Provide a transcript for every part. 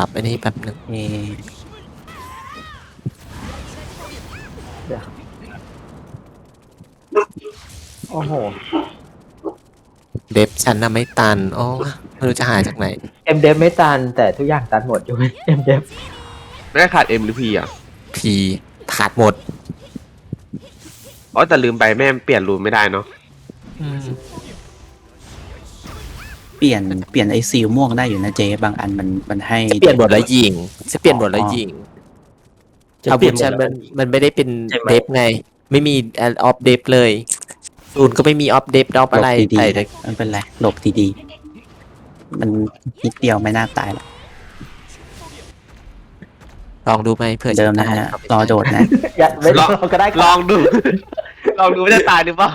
รับอันนี้แป๊บหนึงเอเดี๋ยวโอ้โห เดฟฉันน่ะไม่ตันโอ้ไม่รู้จะหาจากไหน เอ็มเดฟไม่ตัน แต่ทุกอย่างตันหมดอยู่เอ็มเดฟไม่ได้ขาดเอ็มหรือพีอะ พีขาดหมด อ๋อแต่ลืมไปแม่เปลี่ยนรูนไม่ได้เนาะ เปลี่ยนเปลี่ยนไอซีลม่วงได้อยู่นะเจ๊บางอันมันมันให้จะเปลี่ยนบทแล้วยิงจะเปลี่ยนบทแล้วยิงจะอาเปวุลี่ยธนฉันหมมัดนแล้วมันไม่ได้เป็นใช่ไหม เดฟไง ไม่มีออฟเดฟเลยศูนย์ก็ไม่มีออฟเดฟออฟหลอะไรบดีใส่เลยๆมันเป็นไรหลบดีๆมันนิดเดียวไม่น่าตายหรอกลองดูไหมเผื่อเดิมนะฮะรอโดดนะ อย่าไม่ลองก็ได้ลองดู ลองดูว่าจะตายหรือเปล่า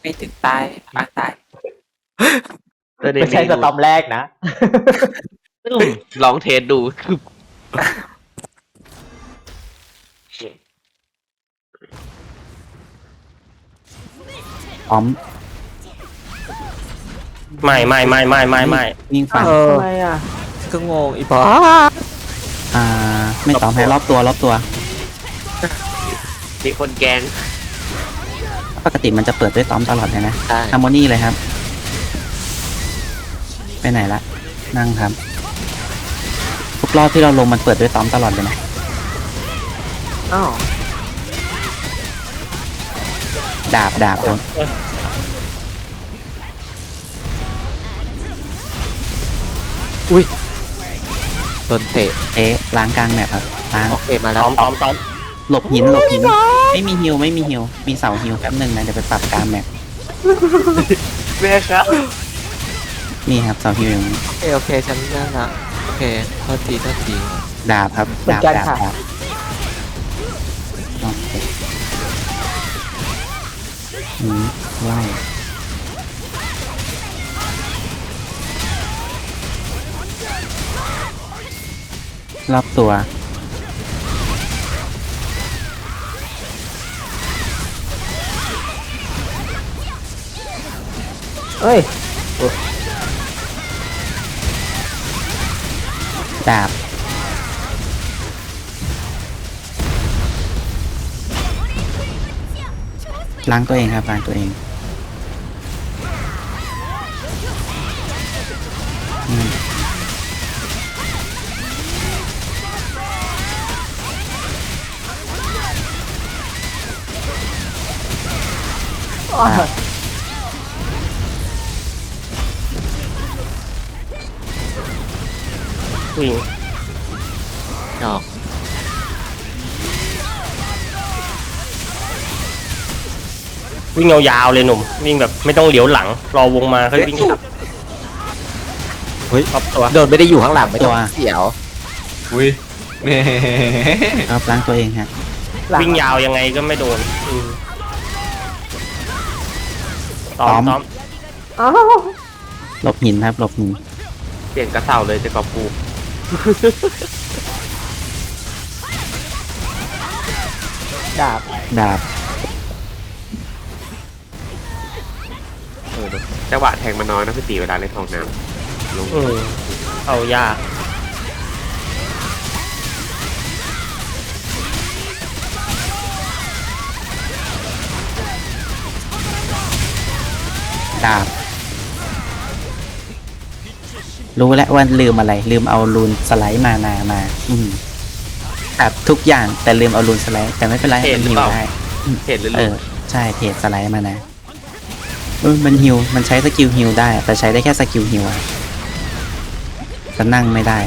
ไม่ถึงตายปางตายแต่ใน ไม่ใช่สตอมแรกนะอืมลองเทสดูคือพร้อมไม่ไม่ไม่ไม่ไม่ไม่วิ่งฟันเออทำไมอะก็งงอีพออ่า ไม่ต้องให้รอบตัวรอบตัว มีคนแกง ปกติมันจะเปิดด้วยต้อมตลอดเลยนะใช่ฮาร์โมนีเลยครับ ไปไหนละ นั่งครับทุกรอบที่เราลงมันเปิดด้วยต้อมตลอดเลยนะอ้าวดาบดาบโดนโดนเตะเอ๊ะล้างกลางแมปครับล้างโอเคมาแล้ต้วอมต้อมต้อมหลบหินหลบหิน ไม่มีฮิวไม่มีฮิว มีเสาฮิวแป๊บหนึ่งนะเดี๋ยวไปปรับกลางแมป แม่ครับ นี่ครับเสาฮิวอย่างนี้โอเคโอเคฉันนั่นละโอเคโทษทีโทษทีดาบครับเหมือดานบกันดาบค่ะดาบโอเคอืมไล่รอบตัวเอ้ย ดาบล้างตัวเองครับล้างตัวเองอืมอ้า ววิ่งดอกวิ่งยาวๆเลยหนุ่ม วิ่งแบบไม่ต้องเหลียวหลัง รอวงมาค่อยวิ่งกลับเฮ้ย รอบตัวโดนไม่ได้อยู่ข้างหลังไม่ต้องเสียวอุ้ยแหม่ครับล้างตัวเองฮะหลังวิ่งยาวยังไงก็ไม่โดนอืมต้อต้อมมต้อมอ้าวหลบหินครับหลบหินเปลี่ยนกระเสาเลยจะกอบปู ดาบดาบเออเนอะจังหวะแทงมันน้อยนะพี่ตีเวลาเล่นทองน้ำลงอืมเอายากดาบ รู้แล้วว่าลืมอะไร ลืมเอารูนสไลด์มานามา อืมตัดทุกอย่างแต่ลืมเอารูนสไลด์แต่ไม่เป็นไรเห็น Ờ, มันหรือฮิวเปล่า ได้เห็นหรือเอลูอใช่เพจสไลด์มานะเออมันฮิวมันใช้สกิลฮิวได้อะแต่ใช้ได้แค่สกิลฮิวอะจะนั่งไม่ได้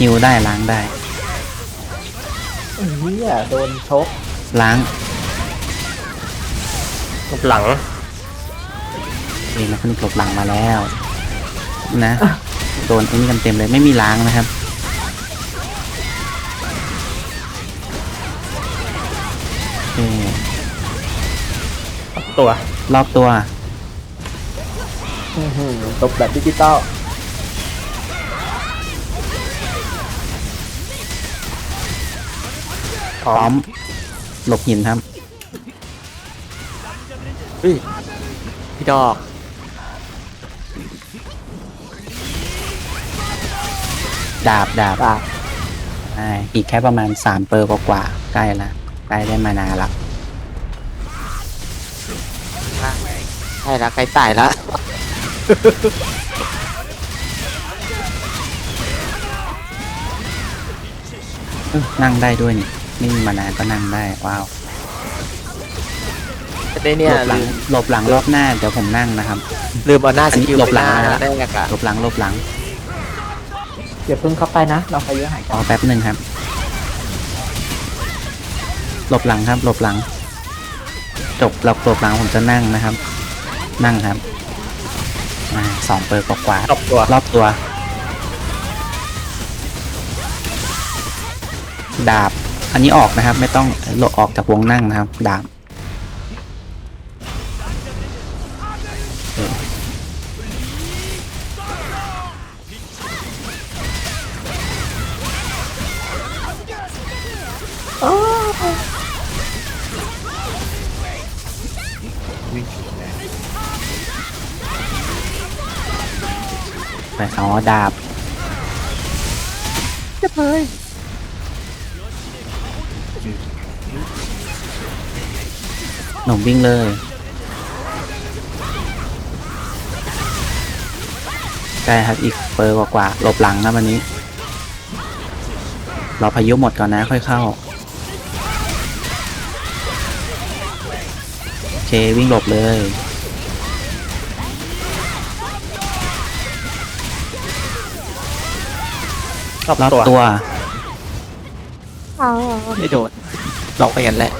ฮิวได้ล้างได้ เฮียโดนชกล้างรบหลังเองนะคุณกลบหลังมาแล้ว นะโดนไอ้นี่กันเต็มเลยไม่มีล้างนะครับโอเคตัวรอบตัวอื้อหือตบแบบดิจิตอลพร้อมหลบหินครับพี่ดอก ดาบดาบดาบใช่อีกแค่ประมาณสามเปอร์กว่าๆใกล้ละใกล้ได้มานาละใช่ละใกล้ตายละเอ้ยนั่งได้ด้วยนี่ไม่มีมานาก็นั่งได้ว้าวจะได้เนี่ยหลบหลัลืงมหลบหลังรอบหน้าเดี๋ยวผมนั่งนะครับ ลืมเอาหน้าอัสนนี้กิลหลบไปหลังหน้ามาแล้วแรกอะหลบหลังหลบหลัง อย่าเพิ่งเข้าไปนะ เราพายุหายรกัอนแป๊บหนึ่งครับ หลบหลังครับ หลบหลัง จบหลบหลบหลังผมจะนั่งนะครับ นั่งครับมาสองเปอร์กว่าๆรอบตัว รอบตัว ดาบ อันนี้ออกนะครับ ไม่ต้องหลบออกจากวงนั่งนะครับ ดาบ วิ่งเลย ใช่ครับอีกเปอร์กว่าๆหลบหลังนะวันนี้รอพายุหมดก่อนนะค่อยเข้า โอเควิ่งหลบเลยรอบรอบตัวตัว ไม่โดนลองไปกันแหละ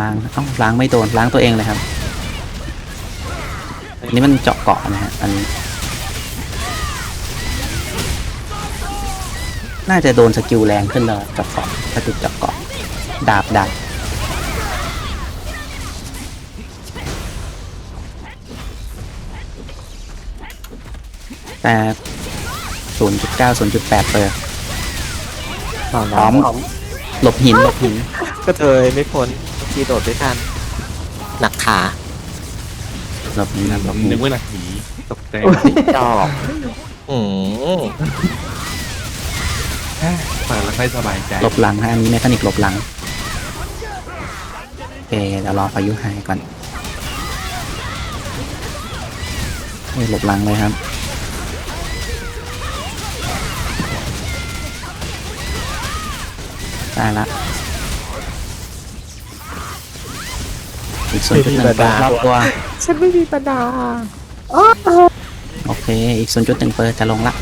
ล้างต้องล้างไม่โดนล้างตัวเองเลยครับอันนี้มันเจาะเกาะนะฮะอันนี้น่าจะโดนสกิลแรงขึ้นแล้วเจาะเกาะถ้าติดเจาะเกาะดาบดาบแต่ศูนย์จุดเก้าศูนย์จุดแปดเปอร์ตอนพร้อมหลบหินหลบหินก็เธอไม่พ้น ที่โดดด้วยกันหนักขาหลบหินนะหลบหินนึกว่าหนักหนีตกใจจอกอืมฟังแล้วค่อยสบายใจหลบหลังฮะอันนี้เมคานิกหลบหลังโอเคเดี๋ยวรอพายุหายก่อนเฮ้ยหลบหลังเลยครับ ได้ละ อีกส่วนจุดหนึ่งเปอร์รอบตัว ฉันไม่มีปัญหาโอเค อีกส่วนจุดหนึ่งเปอร์จะลงละ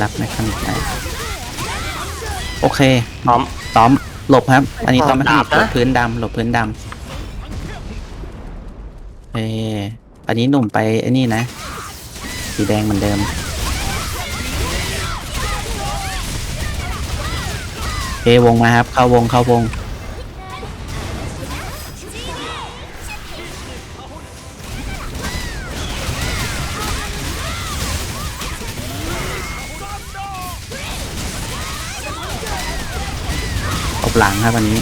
รับไหมครับได้โอเคพร้อมต้อม หลบครับ อันนี้ต้อมไม่ดาบหลนะบพื้นดำหลบพื้นดำเอออันนี้หนุ่มไปไอ้นี่นะ สีแดงเหมือนเดิมเอวงมาครับ เข้าวงเข้าวง หลังครับวันนี้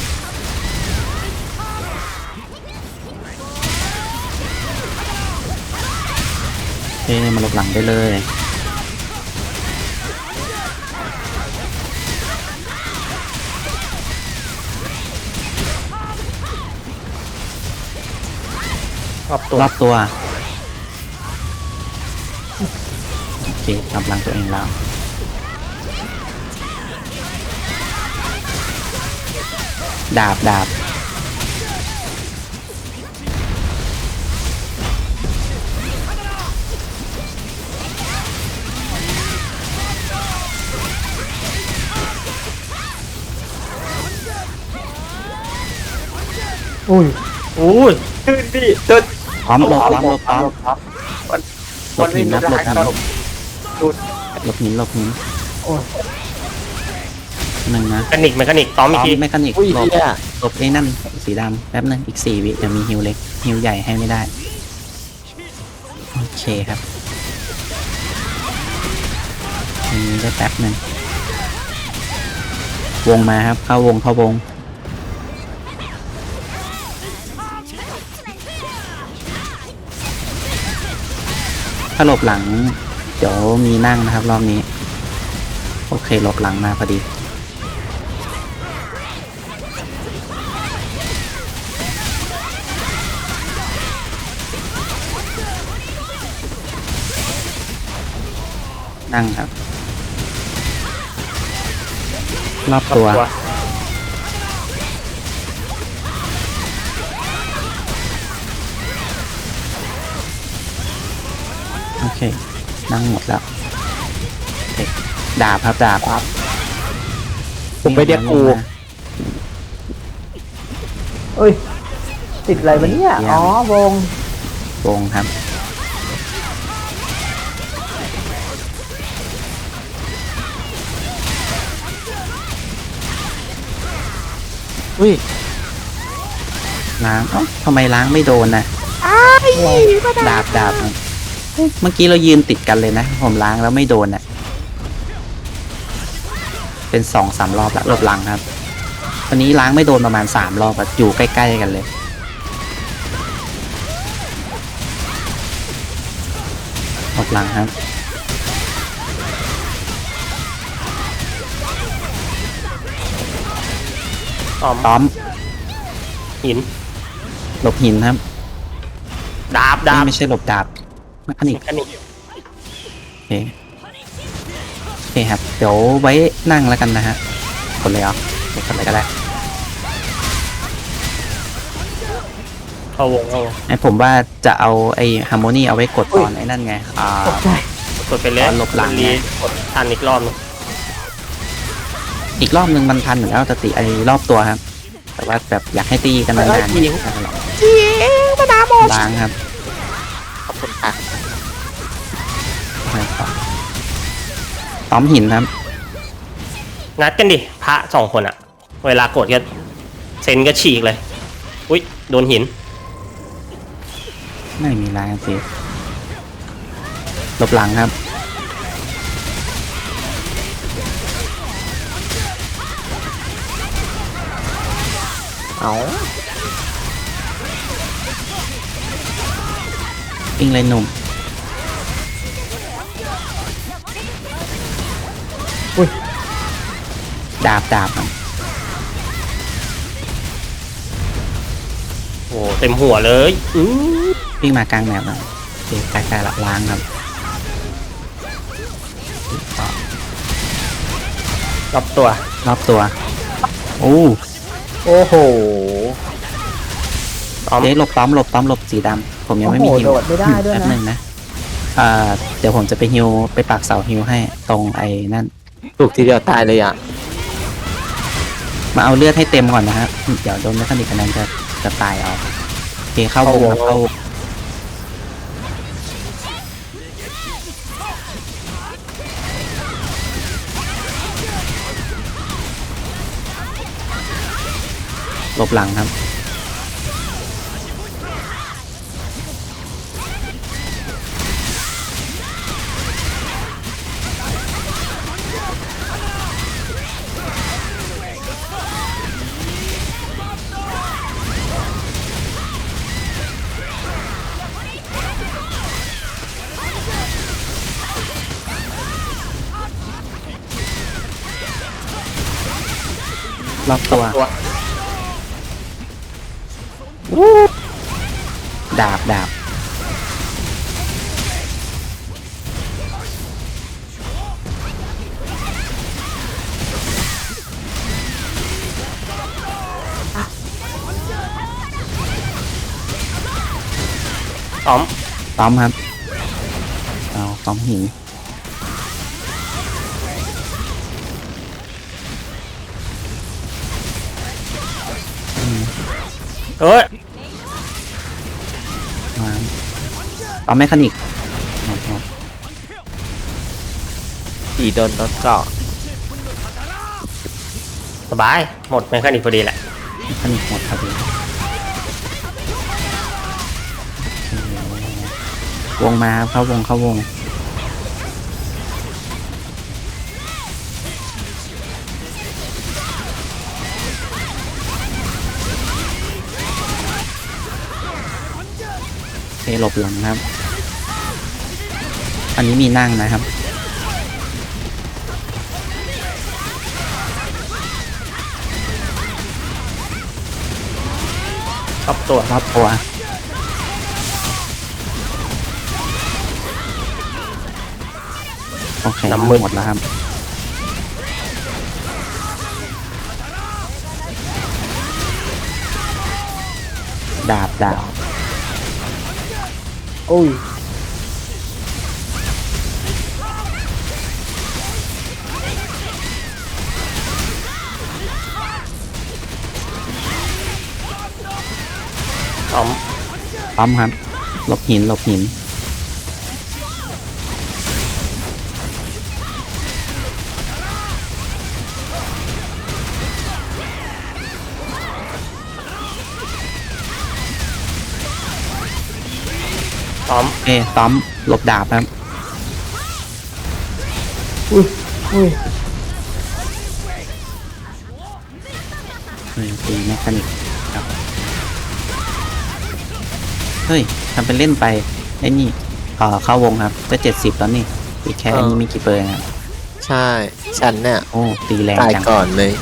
เอ้มาหลบหลังได้เลยรอบตัวรอบตัวโอเคกำลังตัวเองแล้ว ดาบดาบอุ้ยโอ้ยตื่นดิตื่นพร้อมหลบพร้อมหลบพร้อมหลมันบไม่หินมีครับหลบได้หินครับหลบหินหลบหินโอ้ยห นึ่งนะแมคานิกแมคานิกต้อมอีกทีเมคานิกอุ้ยหลบเนี่ยหลบไอ้นั่นสีดำแป๊บนึงอีกสี่วิเดี๋ยวมีฮิวเล็กฮิวใหญ่ให้ไม่ได้ โอเคครับอันนี้ได้แป๊บหนึ่งวงมาครับเข้าวงเข้าวงโถ้าหลบหลัง เดี๋ยวมีนั่งนะครับรอบนี้ โอเคหลบหลังมาพอดี นั่งครับรอบตัว โอเค นั่งหมดแล้วโอเคดาบครับดาบครับผมไปเรียกกูเอ้ย ติดอะไรวะเนี่ย อ๋อวงวงครับ อุ้ยล้างเอ้าทำไมล้างไม่โดนนะดาบดาบเอ๊ะเมื่อกี้เรายืนติดกันเลยนะ ผมล้างแล้วไม่โดนอะ เป็นสองสามรอบแล้วรอบหลังครับวันนี้ล้างไม่โดนประมาณสามรอบอะอยู่ใกล้ๆกันเลย รอบหลังครับ อม ต้อมหิน หลบหินครับดาบดาบไม่ใช่หลบดาบมคานิกอันนี้โอเคโอเคครับ เดี๋ยวไว้นั่งแล้วกันนะฮะกดเลยเหรอเดี๋ยวกดเลยก็ได้เข้าวงเข้าวงไอผมว่าจะเอาไอฮาร์โมนีเอาไว้กดตอนไอ้นั่นไง อ่าตกใจกดไปเลยตอนหลบหลังรีกดทันอีกรอบนึง อีกรอบนึงมันทันเหมือนแล้วแต่ติไอรอบตัวครับ แต่ว่าแบบอยากให้ตีกันนานๆไม่เป็นไรหรอกล้างครับขอบคุณค่ะต้อมหินครับงัดกันดิพระสองคนอะเวลากดก็เซนก็ฉีกเลย อุ้ยโดนหิน ไม่มีล้างสิหลบหลังครับ เอาวิ่งเลยหนุ่มอุ้ย ดาบดาบครับโอ้เต็มหัวเลยอือวิ่งมากลางแนวครับโอเคใกล้ๆละล้างครับรอบตัว รอบตัว โอ้ โอ้โหตอมเจ๊หลบต้อมหลบต้อมหลบสีดำผมยังไม่มีโอ้โหฮิวโดดไม่ได้ด้วยนะแป๊บนึงนะอ่าเดี๋ยวผมจะไปฮิวไปปักเสาฮิวให้ตรงไอ้นั่น ถูกทีเดียวตายเลยอะ มาเอาเลือดให้เต็มก่อนนะฮะเดี๋ยวโดนแมคานิกอันนั้นจะจะตายเอาโอเคเข้าวงครับเข้าวง หลบหลังครับ ตอมต้อมครับเอาต้อมหินเอ้ยมาต้อมแมคานิกหมดหมดผีโดนรถเกาะสบาย หมดแมคานิกพอดีแหละแมคานิกหมดครับ วงมาครับเข้าวงเข้าวงเคหลบหลังครับ อันนี้มีนั่งนะครับรอบตัวรอบตัว โอเคน้ำมืด หมดแล้วครับดาบดาบโอ้ยต้อม ปั๊มครับหลบหินหลบหิน ต้อมเอ้ต้อมหลบดาบครับอุ้ยอุ้ยเฮ้ยตีแมคานิกครับเฮ้ยทำเป็นเล่นไปไอ้นี่เอ่อเข้าวงครับจะเจ็ดสิบแล้วนี่อีกแค่อันนี้มีกี่เปอร์ครับใช่ ฉันเนี่ยโอ้ตีแรงตายจังก่อนเลย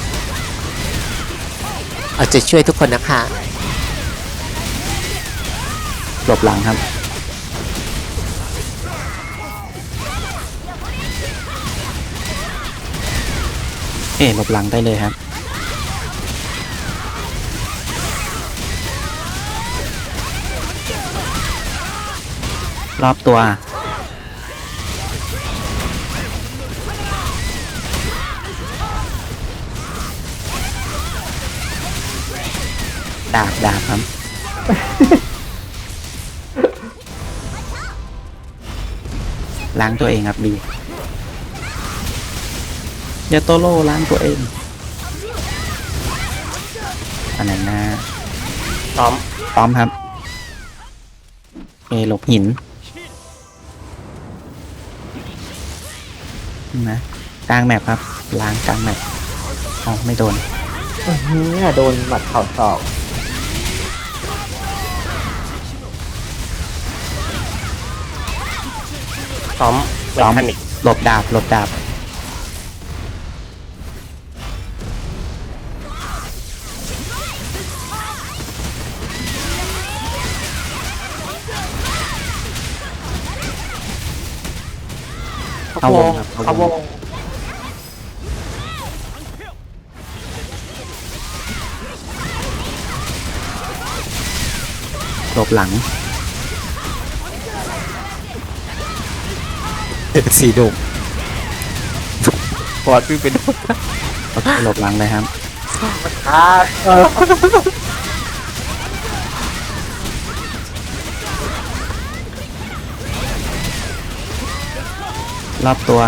เอาใจช่วยทุกคนนะคะหลบหลังครับ เอ๊ะหลบหลังได้เลยครับ รอบตัว ดาบดาบครับล้างตัวเองครับดี ยาโตโร่ล้างตัวเองอันไหนนะต้อมพร้อมครับเอหลบหินนะกลางแมปครับล้างกลางแมปอ๋อไม่โดนอื้อหือโดนหมัดเข่าศอกต้อมเมต้อมคานิกหลบดาบหลบดาบ เข้าวงครับเข้าวงหลบหลังสีดุปอดพี่เป็นโอเคหลบหลังเลยครับอ่าเรอบตัว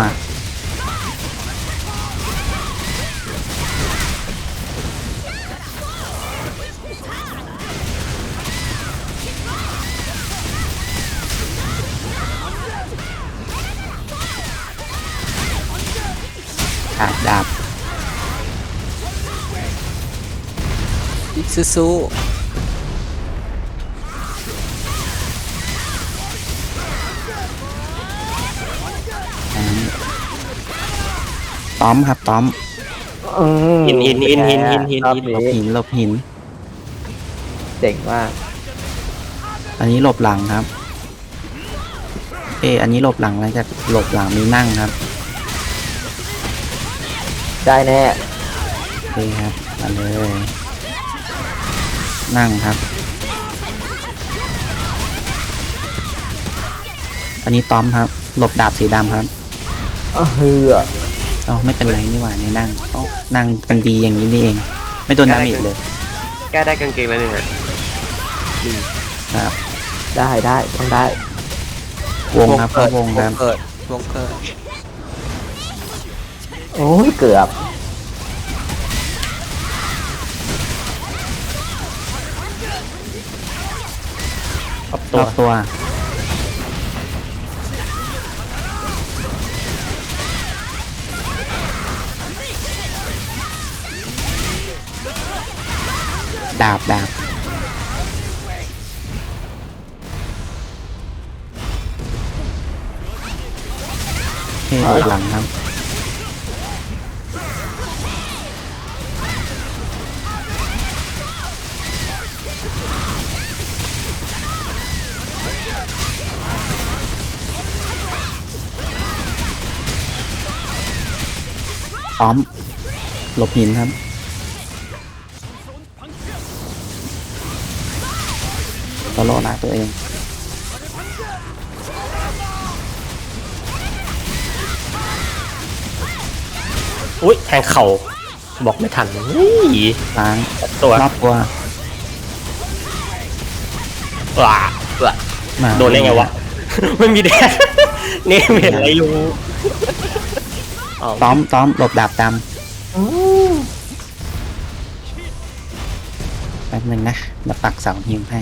ดาบดาบสู้อ่า ต้อมครับต้อมอืมหินหินหินหินหินหินรอบหิน หลบนี้หินหลบหิน เจ๋งมากอันนี้หลบหลังครับ เอยอันนี้หลบหลังแล้วจะหลบหลังมีนั่งครับได้แน่โอเคครับมาเลย นั่งครับ อันนี้ต้อมครับ หลบดาบสีดำครับ อ้าวเฮือ อ๋อไม่เป็นไรนี่หว่าในนั่งอ๋อนั่งกันดีอย่างนี้นี่เอง ไม่โดนดาเมจเลยแก้ได้กางเกงแล้วเนี่ยฮะครับได้ได้ต้องได้ วงครับเข้าวงครับเกิดวงเกิดโอ้ยเกือบรอบรตัวอบตัว ดาบดาบเฮ้ยหลบหลังครับพร้อม หลบหินครับ โซโล่ลากตัวเองอุ้ยแทงเข่าบอกไม่ทันอุ้ยล้างตัวรอบตัวว้ามาโดนได้ไงวะ ไม่มีแดดนี่ไม่เห็นอะไรอยู่เอาต้อมต้อมหลบดาบดำแป๊บหนึ่งนะมาปักเสาหิวให้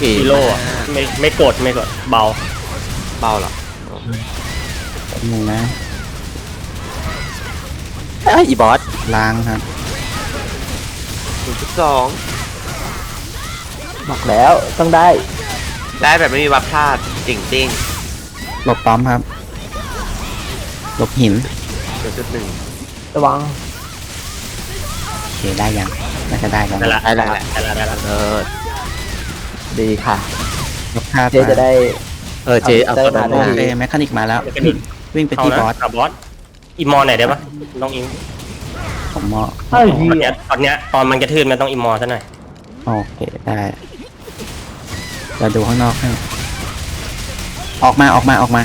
ตีตีฮีโร่อะไม่ไม่กดไม่กดเบา เบาเหรอแป๊บหนึ่งนะเอ้ยอีบอสล้างครับหนึ่งจุดสองบอกแล้วต้องได้ได้แบบไม่มีวัดพลาดจริงจริงหลบต้อมครับ หลบหินเดี๋ยวจุดหนึ่งระวังโอเคได้ยังน่าจะได้แล้วได้ละได้แล้วได้ละได้ละเออ ดีค่ะยกคาดเจจะได้ เออเจเอาตัวนั้นได้โอมาเคแมคานิกมาแล้วเดี๋ยวก็หนีวิ่งไปเอาที่นะบอสกับบอสอีมอไหนอยได้ปะน้องอิงผมมอเฮ้ยตอนเนี้ยตอนเนี้ยตอนมันกระทืบมันต้องอีมอซะหน่อยโอเคได้เราดูข้างนอกให้ออกมาออกมาออกมา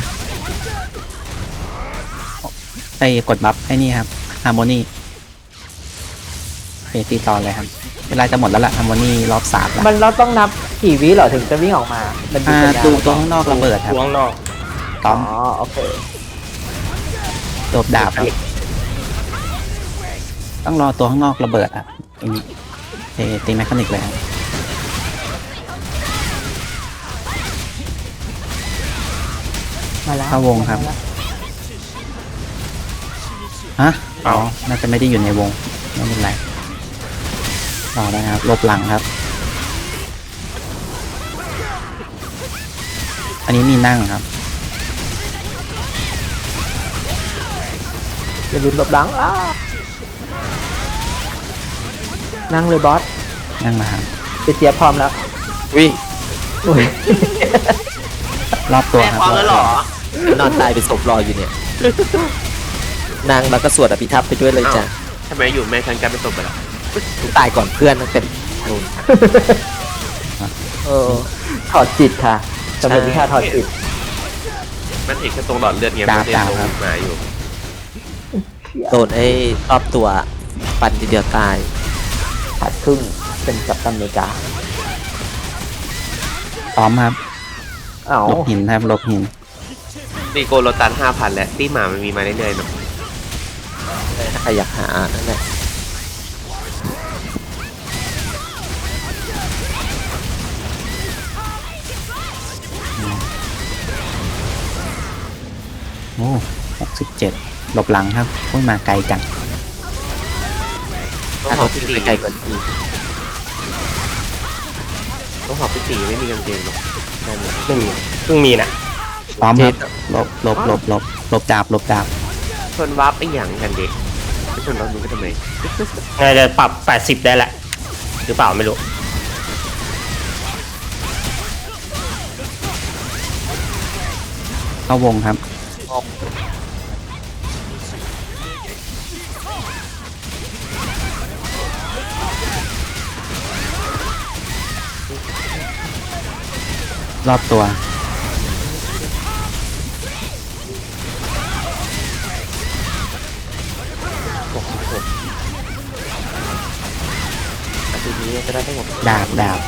ไปกดบัฟไอ้นี่ครับฮาร์โมนีเตีต่อเลยครับ เวลาจะหมดแล้วล่ะฮาร์โมนีรอบสามแล้วมันเราต้องนับกี่วิเหรอถึงจะวิ่งออกมา มันดูอ่าสัญญาณดูตัวข้างนอกระเบิดครับดูข้างนอกต้อ๋ออมโอเคโดบดาบครับต้องรอตัวข้างนอกระเบิดอะอันนี้เทตีแมคานิกเลยครับมาแล้วเข้าวงครับฮะอ๋อน่าจะไม่ได้อยู่ในวงไม่เป็นไร รอได้ครับหลบหลังครับ อันนี้มีนั่งครับอย่าลืมหลบหลังอ้านั่งเลยบอสนั่งมาครับไปเจี๊ยบพร้อมแล้ววิ่งอุ้ยรอบตัวครับรอบตัวนอนตายเป็นศพรออยู่เนี่ย นางแล้วก็สวดอภิธรรมไปด้วยเลยจ้ะทำไมอยู่แม่ฉันกลายเป็นศพไปแล้ว กูตายก่อนเพื่อนตั้งแต่นู่นเออถอดจิตค่ะจะเป็นวิชาถอดจิต มันเห็นแค่ตรงหลอดเลือดไงมันเห็นตรงหมาอยู่โดนไอ้รอบตัวปันทีเดียวตายขาดครึ่งเป็นกัปตันอเมริกาพร้อมครับเอ้าหลบหินครับหลบหินตีโกโลตันห้าพันแล้วตีหมามันมีมาเรื่อยๆเนาะถ้าใครอยากหานั่นแหละ อ้หกสิบเจ็ดหลบหลังครับพุ่งมาไกลจังต้องถ้าหอเขาบขึ้พี่นตีไปไกลกว่านี้ต้องหอบพี่ตีไม่มีกางเกงหรอกได้ไหมไม่มีเพิ่งมีนะพร้อมครับหลบหลบหลบหลบหลบดาบหลบดาบชนวับไอ้หยังกันเด็กไปชนวับมึงก็ทำไมน่าจะปรับ 80 ได้แหละ หรือเปล่าไม่รู้เข้าวงครับ รอบตัวอาทิตย์นี้จะได้ทั้งหมด ดาบดาบ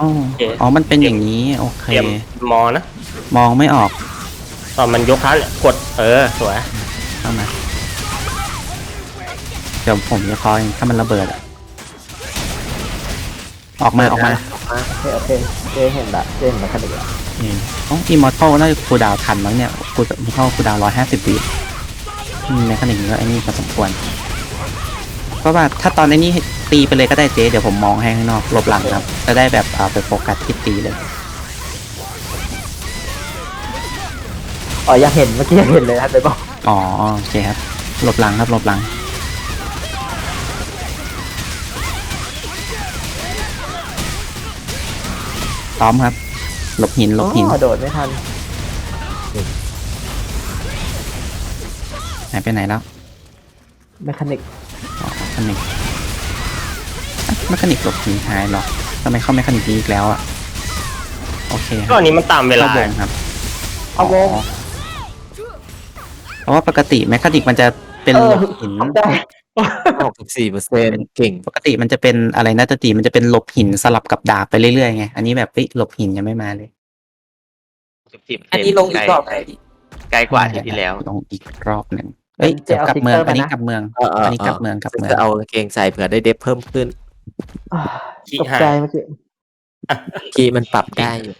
อ๋ออ๋อ มันเป็นอย่างนี้ โอเค เตรียมมอนะมองไม่ออกตอนมันยกคันเนี่ยกดเออสวยเข้ามาเดี๋ยวผมจะคอยถ้ามันระเบิดอะออกมาออกมาโอเคโอเคเจเห็นละเจเห็นมาคดีละนี่อ๋ออีมอร์ทัลน่าจะคูลดาวน์ทันมั้งเนี่ยคูลมอร์ทัลคูลดาวร้อยห้าสิบวิในขณะนี้ก็ไอ้นี่พอสมควรเพ ราะว่าถ้าตอนไอ้นี้ตีไปเลยก็ได้เจ๊เดี๋ยวผมมองให้ข้างนอกหลบหลังครับจะได้แบบเอาไปโฟกัสที่ตีเลยอ๋ออยากเห็นเมื่อกี้อยากเห็นเลยนะไปบอกอ๋อโอเคครับหลบหลังครับหลบหลังซ้อมครับ หลบหินหลบหินอ๋อโดดไม่ทันหายไปไหนแล้วเมคานิกอ๋อแม คานิกอะแมคานิกหลบหินหายเหรอทำไมเข้าแมคานิกนี้อีกแล้วอะ โอเคคก็รับอันนี้มันตามเวลา เข้าวงครับเอาวง อ๋อเพราะว่าปกติแมคานิกมันจะเป็นเอหอลบหิน ได้หกสิบสี่เปอร์เซ็นต์เก่งปกติมันจะเป็นอะไรนะตติมันจะเป็นหลบหินสลับกับดาบไปเรื่อยๆไง อันนี้แบบเฮ้ยหลบหินยังไม่มาเลย10อันนี้ลงอีกรอบไหนไกลกว่าอาที่ที่แล้ว ลงอีกรอบหนึ่ง เอ้ยเดี๋ยวกลับเมืองอันนี้กลับเมืองเออเอออันนี้กลับเมืองกลับเมืองจะเอาเกงใส่เผื่อได้เดฟเพิ่มขึ้นอ่าขี้ตกหาใจยเมื่อกี้คีย์มันปรับได้อยู่